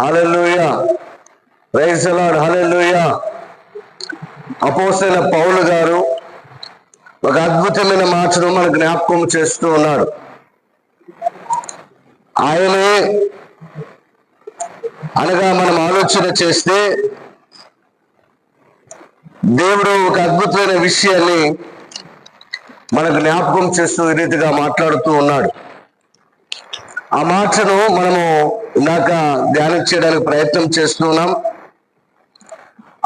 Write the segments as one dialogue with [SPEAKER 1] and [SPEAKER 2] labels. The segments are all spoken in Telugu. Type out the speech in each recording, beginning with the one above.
[SPEAKER 1] హలెలుయ రైస్ అలాడ్ హలెలుయ అపోసైన పౌలు గారు ఒక అద్భుతమైన మాటను మన జ్ఞాపకం చేస్తూ ఉన్నాడు ఆయనే అనగా మనం ఆలోచన చేస్తే దేవుడు ఒక అద్భుతమైన విషయాన్ని మనకు జ్ఞాపకం చేస్తూ ఈ రీతిగా మాట్లాడుతూ ఉన్నాడు. ఆ మాటను మనము ఇందాక ధ్యానం చేయడానికి ప్రయత్నం చేస్తున్నాం.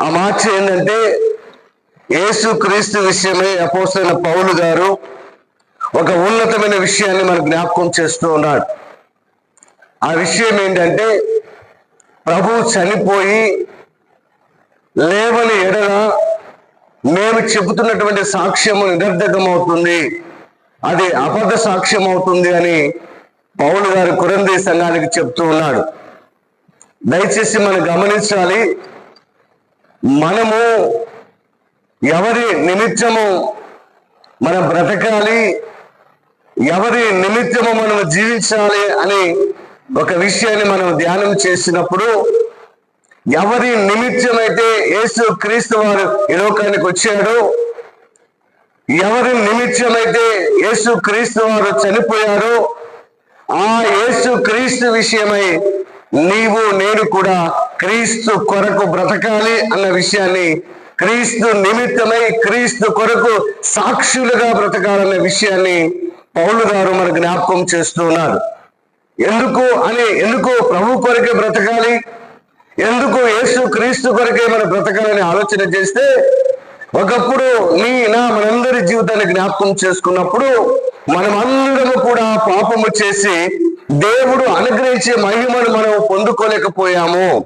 [SPEAKER 1] ఆ మార్చ ఏంటంటే యేసు క్రీస్తు విషయమే అపోసైన పౌలు గారు ఒక ఉన్నతమైన విషయాన్ని మనకు జ్ఞాపకం చేస్తూ ఉన్నాడు. ఆ విషయం ఏంటంటే ప్రభు చనిపోయి లేవని ఎడల మేము చెబుతున్నటువంటి సాక్ష్యము నిరర్ధకం అవుతుంది అది అబద్ధ సాక్ష్యం అవుతుంది అని పౌలు గారు కురంది సంఘానికి చెప్తూ ఉన్నాడు. దయచేసి మనం గమనించాలి మనము ఎవరి నిమిత్తము మనం బ్రతకాలి ఎవరి నిమిత్తము మనం జీవించాలి అని ఒక విషయాన్ని మనం ధ్యానం చేసినప్పుడు ఎవరి నిమిత్తమైతే యేసు క్రీస్తు వారు ఈ లోకానికి వచ్చాడో ఎవరి నిమిత్తమైతే యేసు క్రీస్తు వారు చనిపోయారో యేసు క్రీస్తు విషయమై నీవు నేను కూడా క్రీస్తు కొరకు బ్రతకాలి అన్న విషయాన్ని క్రీస్తు నిమిత్తమై క్రీస్తు కొరకు సాక్షులుగా బ్రతకాలన్న విషయాన్ని పౌలు గారు మన జ్ఞాపకం చేస్తున్నారు ఎందుకు అని ఎందుకు ప్రభు కొరకే బ్రతకాలి? ఎందుకు యేసు క్రీస్తు కొరకే మనం బ్రతకాలని ఆలోచన చేస్తే ఒకప్పుడు నీ నా మనందరి జీవితాన్ని జ్ఞాపకం చేసుకున్నప్పుడు మనమందరము కూడా పాపము చేసి దేవుడు అనుగ్రహించే మహిమను మనం పొందుకోలేకపోయాము.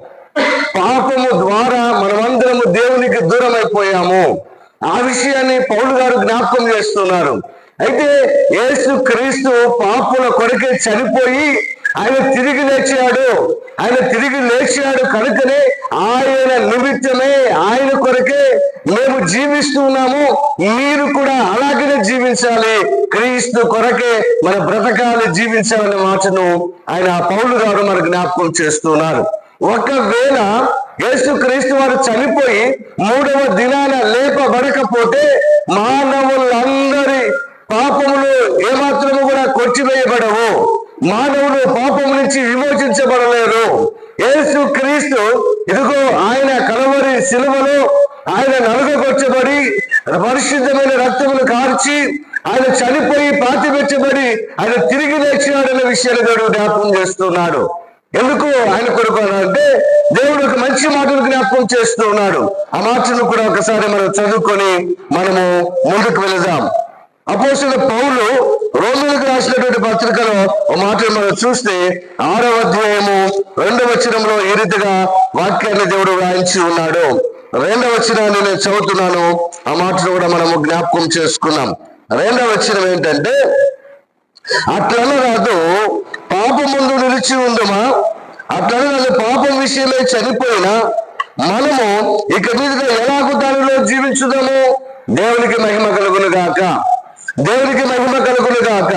[SPEAKER 1] పాపము ద్వారా మనమందరము దేవునికి దూరం అయిపోయాము ఆ విషయాన్ని పౌలు గారు జ్ఞాపకం చేస్తున్నారు. అయితే యేసు క్రీస్తు పాపుల కొరకే చనిపోయి ఆయన తిరిగి లేచాడు. ఆయన తిరిగి లేచాడు కనుకనే ఆయన నిమిత్తమే ఆయన కొరకే మేము జీవిస్తున్నాము. మీరు కూడా అలాగే జీవించాలి. క్రీస్తు కొరకే మన బ్రతకాలి జీవించాలనే మాటను ఆయన ఆ పౌరులు గారు మన జ్ఞాపకం చేస్తున్నారు. ఒకవేళ యేసు క్రీస్తు వారు చనిపోయి మూడవ దినాన లేపబడకపోతే మానవులందరి పాపములు ఏమాత్రము కూడా కొట్టివేయబడవు. మానవుడు పాపం నుంచి విమోచించబడలేరు యేసు క్రీస్తు ఇదిగో ఆయన కలవరి సిలువలో ఆయన నలుగకొచ్చబడి పరిశుద్ధమైన రక్తములు కార్చి ఆయన చనిపోయి పాతిపెట్టబడి ఆయన తిరిగి లేచినాడన్న విషయాన్ని దేవుడు జ్ఞాపకం చేస్తున్నాడు. ఎందుకు ఆయన కొరకు అంటే దేవుడు ఒక మంచి మాటలు జ్ఞాపకం చేస్తూ ఉన్నాడు ఆ మాటను కూడా ఒకసారి మనం చదువుకొని మనము ముందుకు వెళదాం. అపోసిన పౌలు రోజులకు రాసినటువంటి పత్రికలో ఒక మాటలు మనం చూస్తే ఆరవ అధ్యాయము రెండవ వచనంలో ఈ రీతిగా వాక్యాన్ని దేవుడు వ్రాయించి ఉన్నాడు. రెండవ వచనాన్ని నేను చదువుతున్నాను. ఆ మాటను కూడా మనము జ్ఞాపకం చేసుకున్నాం. రెండవ వచనం ఏంటంటే అట్లనరాదు పాపం ముందు నిలిచి ఉందమా? అట్లను రాదు పాపం విషయమై చనిపోయినా మనము ఇక మీదుగా ఎలాగో దానిలో జీవించుదాము? దేవునికి మహిమ కలుగును గాక. దేవుడికి మహిమ కలుగును గాక.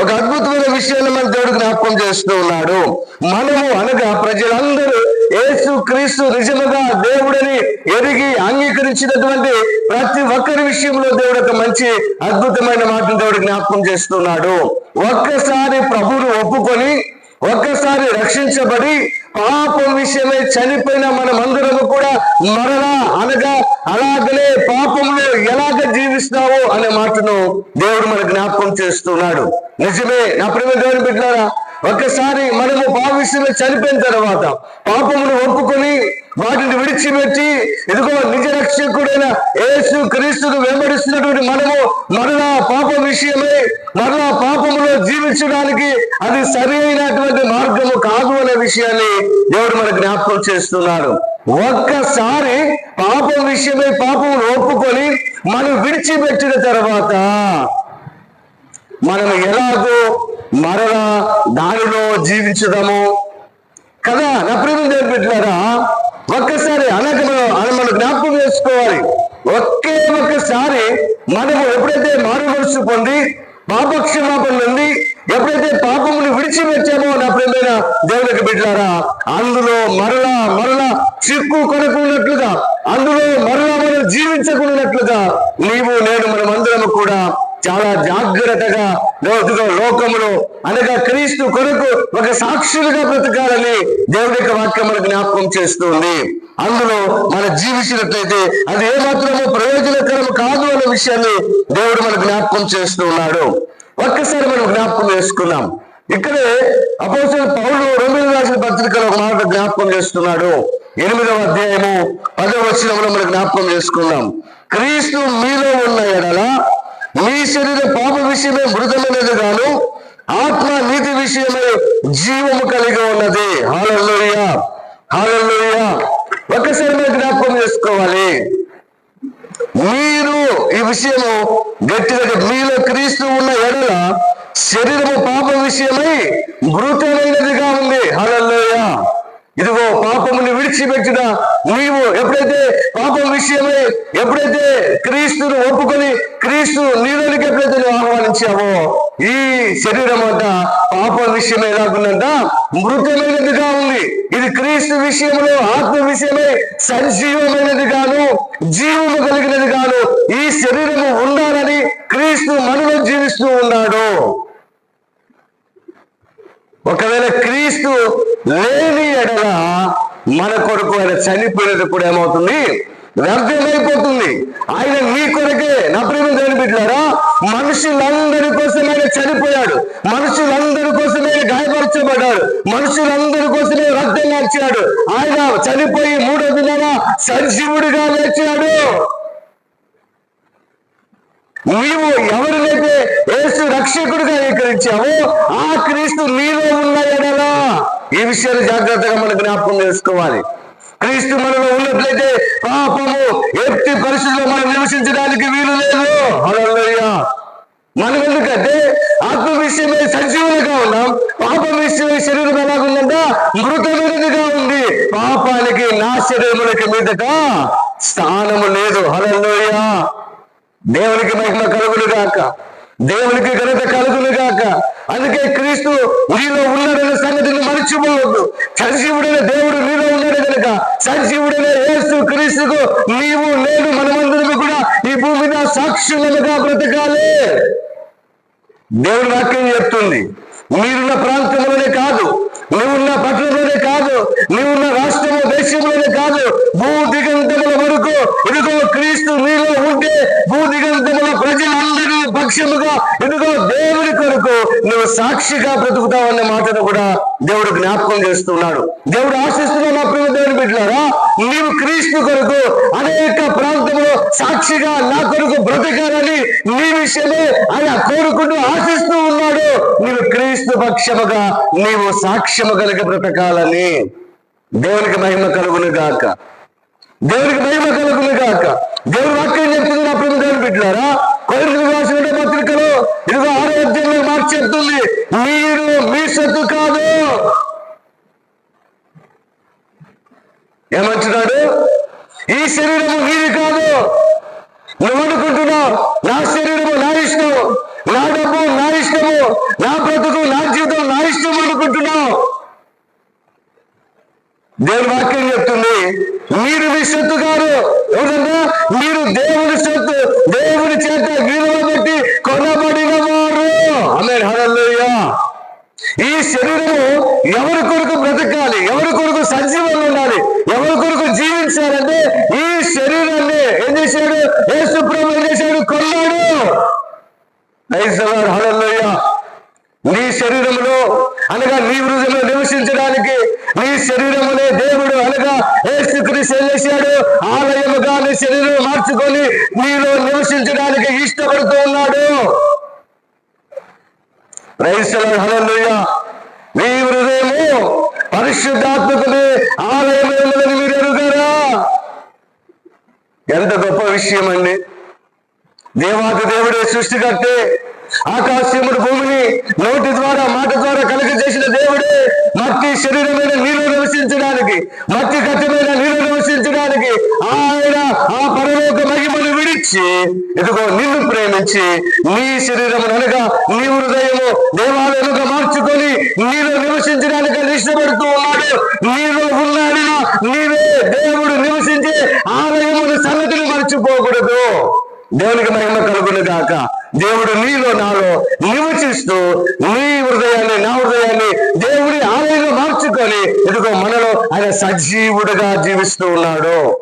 [SPEAKER 1] ఒక అద్భుతమైన విషయాన్ని మన దేవుడు జ్ఞాపకం చేస్తూ ఉన్నాడు. మనము అనగా ప్రజలందరూ యేసు క్రీస్తు నిజముగా దేవుడని ఎరిగి అంగీకరించినటువంటి ప్రతి ఒక్కరి విషయంలో దేవుడు ఒక మంచి అద్భుతమైన మాటను దేవుడు జ్ఞాపకం చేస్తున్నాడు. ఒక్కసారి ప్రభువును ఒప్పుకొని ఒక్కసారి రక్షించబడి పాపం విషయమై చనిపోయిన మనమందరము కూడా మరలా అనగా అలాగనే పాపంలో ఎలాగ జీవిస్తావో అనే మాటను దేవుడు మన జ్ఞాపకం చేస్తున్నాడు. నిజమే నా ప్రేమ దేవుని బిడ్డారా ఒకసారి మనము పాప విషయంలో చనిపోయిన తర్వాత పాపమును ఒప్పుకొని వాటిని విడిచిపెట్టి ఇదిగో నిజ రక్షకుడైన యేసు క్రీస్తును వెంబడిస్తున్నటువంటి మనము మరలా పాప విషయమై మరలా పాపములో జీవించడానికి అది సరి అయినటువంటి మార్గము కాదు అనే విషయాన్ని దేవుడు మనకు జ్ఞాపకం చేస్తున్నాడు. ఒక్కసారి పాపం విషయమై పాపం ఒప్పుకొని మనం విడిచిపెట్టిన తర్వాత మనం ఎలాగో మరలా దానిలో జీవించడము కదా నా ప్రేమ నేర్పెట్టారా ఒక్కసారి అనేక మనం మనం జ్ఞాపకం చేసుకోవాలి. ఒకే ఒక్కసారి మనము ఎప్పుడైతే మారు పొంది పాప క్షమాపణ ఉంది ఎప్పుడైతే పాపముని విడిచిపెట్టామో నా ప్రేమైన దేవునికి బిడ్డారా అందులో మరలా మరలా చిక్కు కొనుక్కున్నట్లుగా అందులో మరలా మనం జీవించకున్నట్లుగా నీవు నేను మనమందరము కూడా చాలా జాగ్రత్తగా లోతుగా లోకములో అనగా క్రీస్తు కొరకు ఒక సాక్షులుగా బ్రతకాలని దేవుడి యొక్క వాక్యం మనకు జ్ఞాపకం చేస్తుంది. అందులో మన జీవించినట్లయితే అది ఏమాత్రమో ప్రయోజనకరం కాదు అనే విషయాన్ని దేవుడు మనకు జ్ఞాపకం చేస్తూ ఉన్నాడు. ఒక్కసారి మనం జ్ఞాపకం చేసుకున్నాం ఇక్కడే అపోసిన పౌరులు రెండు రాసిన పత్రికలో ఒక మాట జ్ఞాపకం చేస్తున్నాడు. ఎనిమిదవ అధ్యాయము పదవ వచనంలో మనం జ్ఞాపకం చేసుకున్నాం క్రీస్తు మీలో ఉన్న ఎడల మీ శరీర పాప విషయమే మృతమైనది గాను ఆత్మ నీతి విషయమై జీవము కలిగి ఉన్నది. హాలలోయ హాలలోయ ఒకసారి మీరు జ్ఞాపకం చేసుకోవాలి. మీరు ఈ విషయము గట్టిగా మీలో క్రీస్తు ఉన్న ఎడల శరీరము పాప విషయమై మృతమైనదిగా ఉంది. హలలోయ ఇదిగో పాపముని విడిచిపెట్టిన నీవు ఎప్పుడైతే పాపం విషయమై ఎప్పుడైతే క్రీస్తును ఒప్పుకొని క్రీస్తు నీలోనికి ఎప్పుడైతే నువ్వు ఆహ్వానించావో ఈ శరీరం అంట పాప విషయమే ఎలాగుందంట? మృతమైనదిగా ఉంది. ఇది క్రీస్తు విషయంలో ఆత్మ విషయమై సజీవమైనది గాను జీవము కలిగినది గాను ఈ శరీరము ఉండాలని క్రీస్తు మనలో జీవిస్తూ ఉండాలి ఒకవేళ క్రీస్తు లేని ఎడల మన కొరకు ఆయన చనిపోయేటప్పుడు ఏమవుతుంది? వ్యర్థమైపోతుంది ఆయన మీ కొరకే. నా ప్రేమ దేని మనుషులందరి కోసం ఆయన చనిపోయాడు. మనుషులందరి కోసమే ఆయన గాయపరచబడ్డాడు. మనుషులందరి కోసమే రక్తం మార్చాడు. ఆయన చనిపోయి మూడో దినాన సజీవుడిగా లేచాడు. నీవు ఎవరినైతే యేసు రక్షకుడిగా అంగీకరించావో ఆ క్రీస్తు నీలో ఉన్న ఎడలా ఈ విషయాలు జాగ్రత్తగా మనం జ్ఞాపకం చేసుకోవాలి. క్రీస్తు మనలో ఉన్నట్లయితే పాపము ఎట్టి పరిస్థితుల్లో మనం నివసించడానికి వీలు లేదు. అలా మనం ఎందుకంటే ఆత్మ విషయమై సజీవులుగా ఉన్నాం. పాపం విషయమై శరీరం ఎలాగుందంట? మృతమైనదిగా ఉంది. పాపానికి నా శరీరములకి మీదట స్థానము లేదు. హల్లెలూయా. దేవునికి మహిమ కలుగులు గాక దేవునికి ఘనత కలుగులు గాక అందుకే క్రీస్తు నీలో ఉన్నాడనే సంగతిని మర్చిపోవద్దు. సజీవుడైన దేవుడు నీలో ఉన్నాడు కనుక సజీవుడైన యేసు క్రీస్తుకు నీవు నేను మనమందరం కూడా ఈ భూమి మీద సాక్షులుగా బ్రతకాలి. దేవుని వాక్యం చెప్తుంది మీరున్న ప్రాంతంలోనే కాదు నువ్వున్న పట్టణంలోనే కాదు నువ్వున్న రాష్ట్రంలో దేశంలోనే కాదు భూ దిగంతముల వరకు ఇదిగో క్రీస్తు నీళ్ళు ఉంటే భూ దిగంతముల ప్రజలందరి పక్షముగా ఎందుకో దేవుని కొరకు నువ్వు సాక్షిగా బ్రతుకుతావన్న మాటను కూడా దేవుడు జ్ఞాపకం చేస్తున్నాడు. దేవుడు ఆశిస్తున్న మా ప్రియ దేవుని బిడ్డారా నీవు క్రీస్తు కొరకు అనేక ప్రాంతంలో సాక్షిగా నా కొరకు బ్రతకాలని నీ విషయమే ఆయన కోరుకుంటూ ఆశిస్తూ ఉన్నాడు. నీవు క్రీస్తు పక్షముగా నీవు సాక్ష్యము కలిగి బ్రతకాలని దేవునికి మహిమ కలుగును గాక దేవునికి మహిమ కలుగును గాక దేవుడు వాక్యం చెప్తుంది నా ప్రభుత్వాన్ని పెట్టినారా బిడ్డారా రాసిన పత్రికలో ఇదిగో ఆరో అధ్యాయంలో మాట చెప్తుంది. మీరు మీ సొత్తు కాదు. ఏమంటున్నాడు? ఈ శరీరము మీది కాదు. నువ్వు అనుకుంటున్నావు నా శరీరము నా ఇష్టం నా డబ్బు నా ఇష్టము. నా బ్రతుకు నా జీవితం నా ఇష్టం అనుకుంటున్నావు. దేవుని వాక్యం చెప్తుంది మీరు మీ సొత్తు కాదు ఎవరన్నా మీరు దేవుని సొత్తు దేవుని చేత విలువ పెట్టి కొనబడిన వారు ఆమె హరల్లోయ ఈ శరీరము ఎవరి కొరకు బ్రత ఎవరి కొరకు సజీవంగా ఉండాలి ఎవరి కొరకు జీవించాలంటే ఈ శరీరాన్ని ఏం చేశాడు యేసు ప్రభు ఏం చేశాడు కొన్నాడు హరల్లోయ నీ శరీరములో అనగా నీ హృదయంలో నివసించడానికి నీ శరీరములే దేవుడు అనగా ఏసుక్రీస్తు ఏం చేశాడు? ఆలయముగా నీ శరీరం మార్చుకొని నీలో నివసించడానికి ఇష్టపడుతూ ఉన్నాడు. హల్లెలూయ మీ హృదయము పరిశుద్ధాత్మకుని ఆలయమైనదని మీరు ఎరుగారా ఎంత గొప్ప విషయం అండి. దేవాది దేవుడే సృష్టికర్తే ఆకాశముడు భూమిని నోటి ద్వారా మాట ద్వారా కలిగి చేసిన దేవుడే మట్టి శరీరం నీరు నివసించడానికి మట్టి కట్టమైన నీరు నివసించడానికి ఆయన ఆ పరలోక మహిమను విడిచి ఇదిగో నిన్ను ప్రేమించి నీ శరీరము అనగా నీ హృదయము దేవాలయముగా మార్చుకొని నీలో నివసించడానికి ఇష్టపడుతూ ఉన్నాడు. నీలో ఉన్నాడిన నీవే దేవుడు నివసించే ఆలయముల సంగతిని మర్చిపోకూడదు. దేవునికి మహిమ కలుగును గాక. దేవుడు నీలో నాలో నివసిస్తూ నీ హృదయాన్ని నా హృదయాన్ని దేవుడి ఆలయంగా మార్చుకొని ఇదిగో మనలో ఆయన సజీవుడుగా జీవిస్తూ ఉన్నాడు.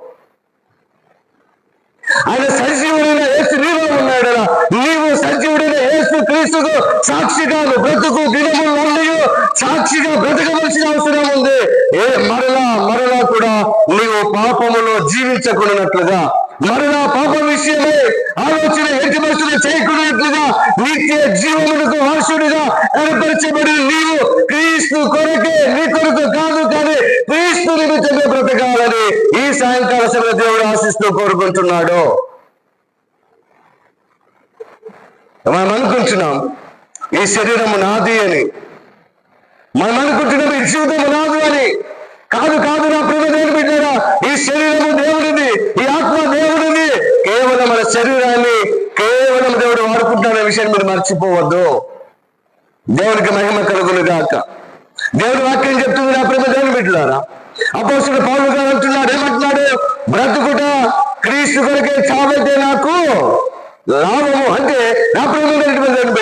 [SPEAKER 1] ఆయన సజీవుడైన ఏసు నీలో ఉన్నాడు నీవు సజీవుడైన ఏసు క్రీస్తుకు సాక్షిగా బ్రతుకు దినములు ఉన్నాయో సాక్షిగా బ్రతకవలసిన అవసరం ఉంది. ఏ మరలా మరలా కూడా నీవు పాపములో జీవించకున్నట్లుగా మరలా పాప విషయమే ఆలోచన ఎట్టి మనసులు చేయకున్నట్లుగా నిత్య జీవమునకు వారసుడిగా ఏర్పరచబడి నీవు క్రీస్తు కొరకే నీ కొరకు కాదు కానీ క్రీస్తు నిమిత్తమే బ్రతకాలని ఈ సాయంకాల సమయంలో దేవుడు ఆశిస్తూ కోరుకుంటున్నాడో? మనం అనుకుంటున్నాం ఈ శరీరము నాది అని. మనం అనుకుంటున్నాం ఈ జీవితం నాదు అని. కాదు కాదు నా ప్రేమ దేవుడు పెట్టారా ఈ శరీరము దేవుడిది ఈ ఆత్మ దేవుడిది. కేవలం మన శరీరాన్ని కేవలం దేవుడు వాడుకుంటున్న విషయాన్ని మీరు మర్చిపోవద్దు. దేవునికి మహిమ కలుగులు గాక. దేవుడు వాక్యం చెప్తుంది నా ప్రేమ దేవుని బిడ్డలారా అపోసుడు పౌలు గారు అంటున్నాడు ఏమంటున్నాడు? బ్రతుకుట క్రీస్తు కొరకే చావైతే నాకు లాభము. అంటే నా ప్రభుత్వం దేవుని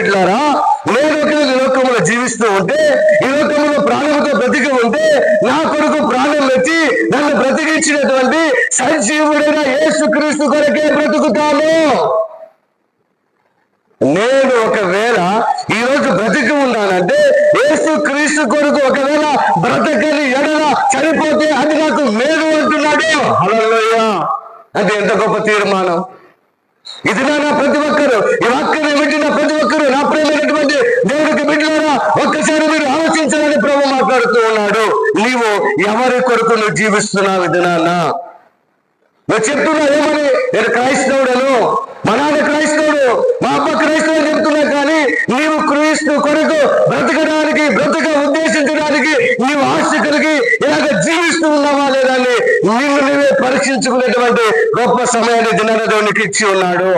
[SPEAKER 1] నేను ఈ లోకంలో జీవిస్తూ ఉంటే ఈ లోకంలో ప్రాణంతో బ్రతికి ఉంటే నా కొరకు ప్రాణం వచ్చి నన్ను బ్రతికించినటువంటి సజీవుడైన యేసు క్రీస్తు కొరకే బ్రతుకుతాను. నేను ఒకవేళ ఈ రోజు బ్రతికి ఉన్నానంటే యేసు క్రీస్తు కొరకు ఒకవేళ బ్రతకని ఎడల చనిపోతే అది నాకు మేలు అంటున్నాడు. అది ఎంత గొప్ప తీర్మానం. ఇది నా ప్రతి ఒక్కరు ఈ వాక్యాన్ని వింటున్న ప్రతి ఒక్కరు నా ప్రేమైనటువంటి దేవుడికి బిడ్డలారా ఒక్కసారి మీరు ఆలోచించాలని ప్రభు మాట్లాడుతూ ఉన్నాడు. నీవు ఎవరి కొరకు నువ్వు జీవిస్తున్నావు ఇది నాన్న? నువ్వు చెప్తున్నా ఏమని? నేను క్రైస్తవుడను. మా నాన్న క్రైస్తవుడు మా అమ్మ క్రైస్తవుడు చెప్తున్నా కానీ నీవు క్రీస్తు కొరకు బ్రతకడానికి బ్రతక ఉద్దేశించడానికి ఈ ఆశ కలిగి ఇలాగ జీవిస్తూ ఉన్నావా లేదా అని నిన్ను నువ్వే పరీక్షించుకునేటువంటి గొప్ప సమయాన్ని దినాన దేవునికి ఇచ్చి ఉన్నాడు.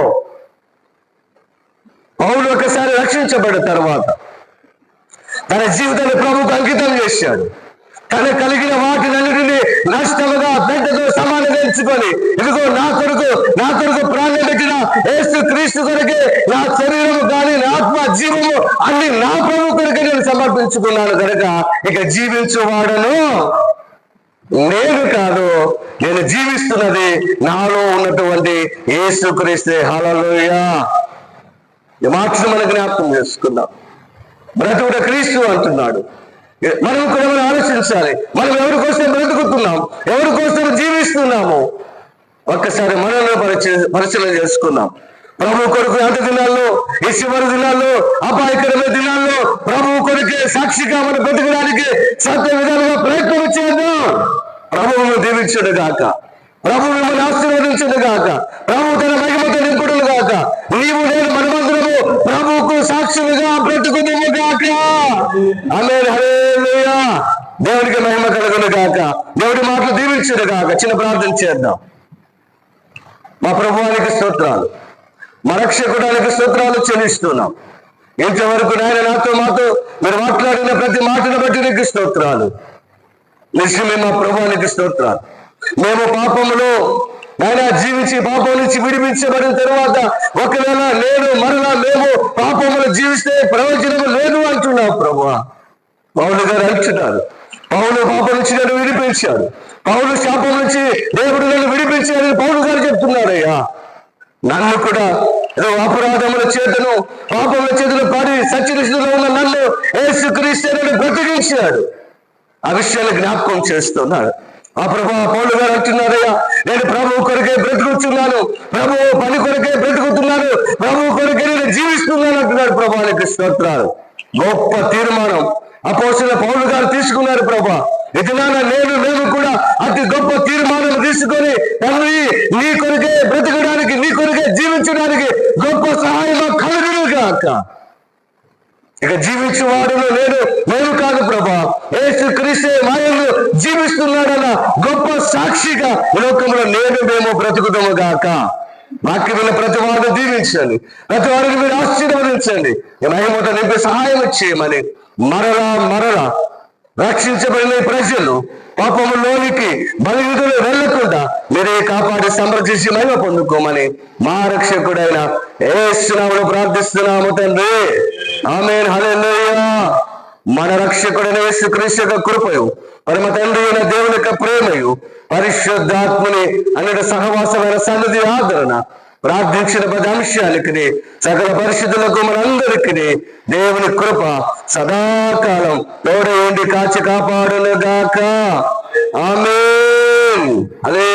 [SPEAKER 1] పౌలు ఒకసారి రక్షించబడిన తర్వాత తన జీవితాన్ని ప్రభుకు అంకితం చేశాడు. తన కలిగిన వాటినన్నిటిని నష్టముగా పెద్దతో సమానంగా ఎంచుకొని ఇదిగో నా కొరకు నా కొరకు ప్రాణం పెట్టిన ఏసు క్రీస్తు కొరకే నా శరీరం కానీ నా ఆత్మ జీవము అన్ని నా ప్రభు నేను సమర్పించుకున్నాను కనుక ఇక జీవించువాడను నేను కాదు నేను జీవిస్తున్నది నాలో ఉన్నటువంటి ఏసు క్రీస్తే హలలోయా ఈ మన జ్ఞాపకం చేసుకుందాం. బ్రతుకుడ క్రీస్తు అంటున్నాడు. మనం కూడా మనం ఆలోచించాలి. మనం ఎవరి కోసం బ్రతుకుతున్నాం? ఎవరి కోసం జీవిస్తున్నాము? ఒక్కసారి మనలో పరిచయం పరిశీలన చేసుకున్నాం ప్రభు కొరకు ఎంత దినాల్లో? ఈ చివరి దినాల్లో అపాయకరమైన దినాల్లో ప్రభు కొరకే సాక్షిగా మనం బ్రతకడానికి సత్య విధాలుగా ప్రయత్నం చేద్దాం ప్రభువును దీవించడు గాక. ప్రభువు మిమ్మల్ని ఆశీర్వదించడు గాక. ప్రభు తన మహిమతో నింపుడు గాక. నీవు నేను మనమందరము ప్రభువుకు సాక్షులుగా బ్రతుకుదుము గాక. ఆమె హరేలుయా దేవుడికి మహిమ కలుగును గాక. దేవుడి మాటలు దీవించడు గాక. చిన్న ప్రార్థన చేద్దాం. మా ప్రభువానికి స్తోత్రాలు. మా రక్షకుడానికి స్తోత్రాలు చెల్లిస్తున్నాం. ఇంతవరకు నాయన నాతో మాతో మీరు మాట్లాడిన ప్రతి మాటను బట్టి నీకు స్తోత్రాలు. నిజమే మా ప్రభువానికి స్తోత్రాలు. మేము పాపములో నాయన జీవించి పాపం నుంచి విడిపించబడిన తర్వాత ఒకవేళ నేను మరలా మేము పాపములు జీవిస్తే ప్రయోజనము లేదు అంటున్నావు ప్రభు పౌలు గారు అంటున్నారు. పౌలు పాపం నుంచి నన్ను విడిపించాడు. పౌలు శాపం నుంచి దేవుడు నన్ను విడిపించాడని పౌలు గారు చెప్తున్నాడయ్యా నన్ను కూడా ఏదో అపరాధముల చేతులు పాపముల చేతులు పడి సత్యదృష్టిలో ఉన్న నన్ను యేసు క్రీస్తుని బ్రతికించాడు. ఆ విషయాన్ని జ్ఞాపకం చేస్తున్నాడు. ఆ ప్రభు పౌలు గారు అంటున్నారయ్యా నేను ప్రభు కొరకే బ్రతుకుతున్నాను ప్రభు పని కొరకే బ్రతుకుతున్నాను ప్రభు కొరకే నేను జీవిస్తున్నాను అంటున్నాడు ప్రభానికి స్తోత్రాలు. గొప్ప తీర్మానం. అపోసిన పౌరులు గారు తీసుకున్నారు ప్రభా. ఇదిలాన నేను నేను కూడా అతి గొప్ప తీర్మానం తీసుకొని తండ్రి నీ కొరికే బ్రతకడానికి నీ కొరికే జీవించడానికి గొప్ప సహాయం కలుగును కాక ఇక జీవించేవాడును నేను నేను కాదు ప్రభా. ఏసు క్రీస్తే మాయలు జీవిస్తున్నాడన్న గొప్ప సాక్షిగా లోకంలో నేను మేము బ్రతుకుతాము గాక. వాక్యం విన్న ప్రతి వారిని దీవించండి. ప్రతి వారిని మీరు ఆశీర్వదించండి. మహిమతో నింపి సహాయం చేయమని మరలా మరలా రక్షించబడిన ఈ ప్రజలు పాపములోనికి బలివిధులు వెళ్ళకుండా మీరే కాపాడి సంరక్షించి మహిమ పొందుకోమని మా రక్షకుడైన ఏసునామును ప్రార్థిస్తున్నాము తండ్రి. ఆమె మన రక్షకుడైన యేసుక్రీస్తు యొక్క కృపయు పరమ తండ్రి అయిన దేవుని యొక్క ప్రేమయు పరిశుద్ధాత్మని అనేక సహవాసమైన సన్నిధి ఆదరణ ప్రార్థించిన పది అంశాలకి సకల పరిస్థితులకు మనందరికీ దేవుని కృప సదాకాలం తోడ ఉండి కాచి కాపాడును గాక ఆమె అదే